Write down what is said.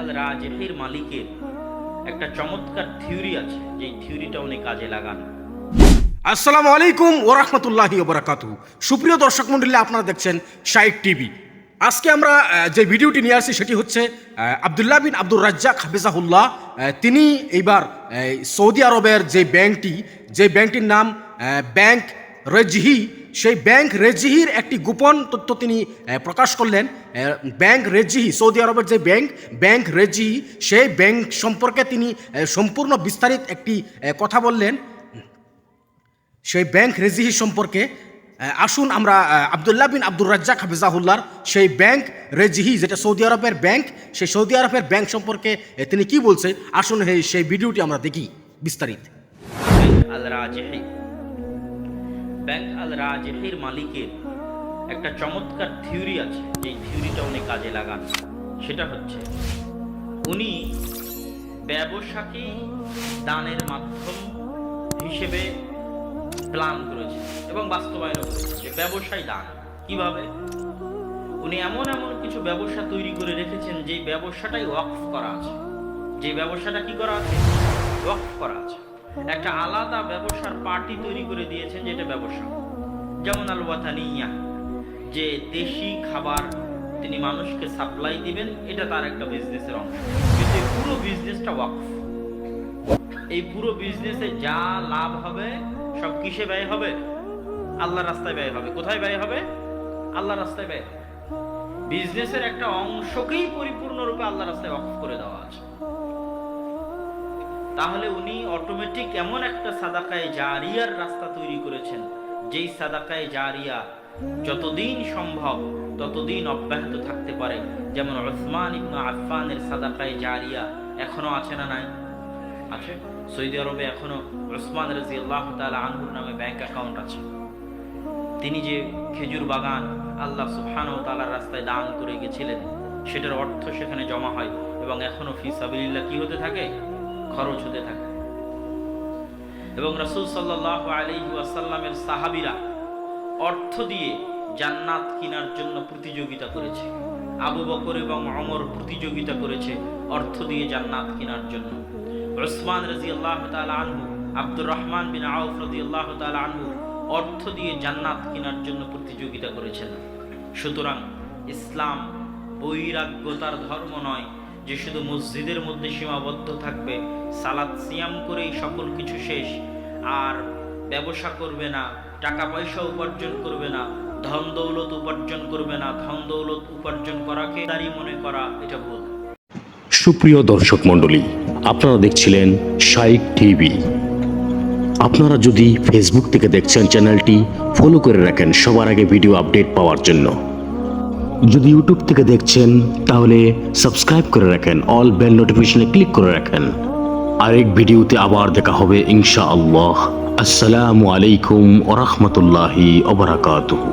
আল রাজেহির মালিকের একটা চমৎকার থিওরি আছে, যেই থিওরিটা উনি কাজে লাগান। আসসালামু আলাইকুম ওরহমতুল্লাহি ওবরাকাতু সুপ্রিয় দর্শক মণ্ডলী আপনারা দেখছেন শাইক টিভি। আজকে আমরা যে ভিডিওটি নিয়ে আসছি সেটি হচ্ছে আবদুল্লাহ বিন আব্দুর রাজ্জাক হাফিজাহুল্লাহ। তিনি এইবার সৌদি আরবের যে ব্যাংকটি, যে ব্যাংকটির নাম ব্যাংক রেজহি সেই ব্যাংক রেজহির একটি গোপন তথ্য তিনি প্রকাশ করলেন। ব্যাংক রেজহি, সৌদি আরবের যে ব্যাংক ব্যাংক রেজিহি, সেই ব্যাংক সম্পর্কে তিনি সম্পূর্ণ বিস্তারিত একটি কথা বললেন। সেই ব্যাংক রেজিহি সম্পর্কে আসুন আমরা আবদুল্লাহ বিন আব্দুর রাজ্জাক হাফিজাহুল্লার সেই ব্যাংক রেজিহি, যেটা সৌদি আরবের ব্যাংক, সেই সৌদি আরবের ব্যাংক সম্পর্কে তিনি কি বলছে? আসুন সেই ভিডিওটি আমরা দেখি বিস্তারিত। ব্যাংক আল রাজেহি ব্যাংক মালিকের একটা চমৎকার থিওরি আছে যে থিওরিটা উনি কাজে লাগান। সেটা হচ্ছে, উনি ব্যবসাকে দানের মাধ্যম হিসেবে প্ল্যান করেছে এবং বাস্তবায়ন করেছে ব্যবসায় দান। কীভাবে? উনি এমন এমন কিছু ব্যবসা তৈরি করে রেখেছেন যে ব্যবসাটাই ওয়াকফ করা আছে। যে ব্যবসাটা কি করা আছে? ওয়াকফ করা আছে। একটা আলাদা ব্যবসার পার্টি তৈরি করে দিয়েছেন যেটা ব্যবসা। যেমন আল ওয়াতানিয়া যে দেশি খাবার তিনি মানুষকে সাপ্লাই দিবেন, এটা তার একটা বিজনেসের অংশ। কিন্তু এই পুরো বিজনেসটা ওয়াকফ। এই পুরো বিজনেসে যা লাভ হবে, সব কিসে ব্যয় হবে? আল্লাহ রাস্তায় ব্যয় হবে। কোথায় ব্যয় হবে? আল্লাহ রাস্তায় ব্যয় হবে। বিজনেসের একটা অংশকেই পরিপূর্ণরূপে আল্লাহ রাস্তায় অফ করে দেওয়া আছে। তাহলে উনি অটোমেটিক এমন একটা সাদাকায় জারিয়ার রাস্তা তৈরি করেছেন, যেই সাদাকায় জারিয়া যতদিন সম্ভব ততদিন অব্যাহত থাকতে পারে। যেমন ওসমান ইবনু আফফানের সাদাকায় জারিয়া এখনও আছে না নাই? আছে। সৌদি আরবে এখনও ওসমান রাজি আল্লাহ তালা আনহুর নামে ব্যাংক অ্যাকাউন্ট আছে। তিনি যে খেজুর বাগান আল্লাহ সুবহান ও তালার রাস্তায় দান করে গেছিলেন, সেটার অর্থ সেখানে জমা হয় এবং এখনও ফি সাবিল্লাহ কি হতে থাকে? খরচ হতে থাকে। এবং রাসূল আলাইহি ওয়াসাল্লামের সাহাবীরা অর্থ দিয়ে জান্নাত কেনার জন্য প্রতিযোগিতা করেছে। আবু বকর এবং অমর প্রতিযোগিতা করেছে অর্থ দিয়ে জান্নাত কেনার জন্য। ওসমান রাদিয়াল্লাহু তাআলা আনহু, আব্দুর রহমান বিন আউফ রাদিয়াল্লাহু তাআলা আনহু অর্থ দিয়ে জান্নাত কেনার জন্য প্রতিযোগিতা করেছেন। সুতরাং ইসলাম বৈরাগ্যতার ধর্ম নয় যে শুধু মসজিদের মধ্যে সীমাবদ্ধ থাকবে সালাদ সিয়াম করেই সকল কিছু শেষ। আর ব্যবসা করবে না, টাকা পয়সা উপার্জন করবে না, ধন দৌলত উপার্জন করবে না, ধন দৌলত উপার্জন করাকে তারই মনে করা এটা ভুল। সুপ্রিয় দর্শক মণ্ডলী, আপনারা দেখছিলেন শাইক টিভি। আপনারা যদি ফেসবুক থেকে দেখছেন চ্যানেলটি ফলো করে রাখেন সবার আগে ভিডিও আপডেট পাওয়ার জন্য। যদি ইউটিউব থেকে দেখছেন, তাহলে সাবস্ক্রাইব করে রাখেন অল বেল নোটিফিকেশনে ক্লিক করে রাখেন। আরেক ভিডিওতে আবার দেখা হবে ইনশা আল্লাহ আসসালামু আলাইকুম ওরহমতুল্লাহি ওবরাকাতুহু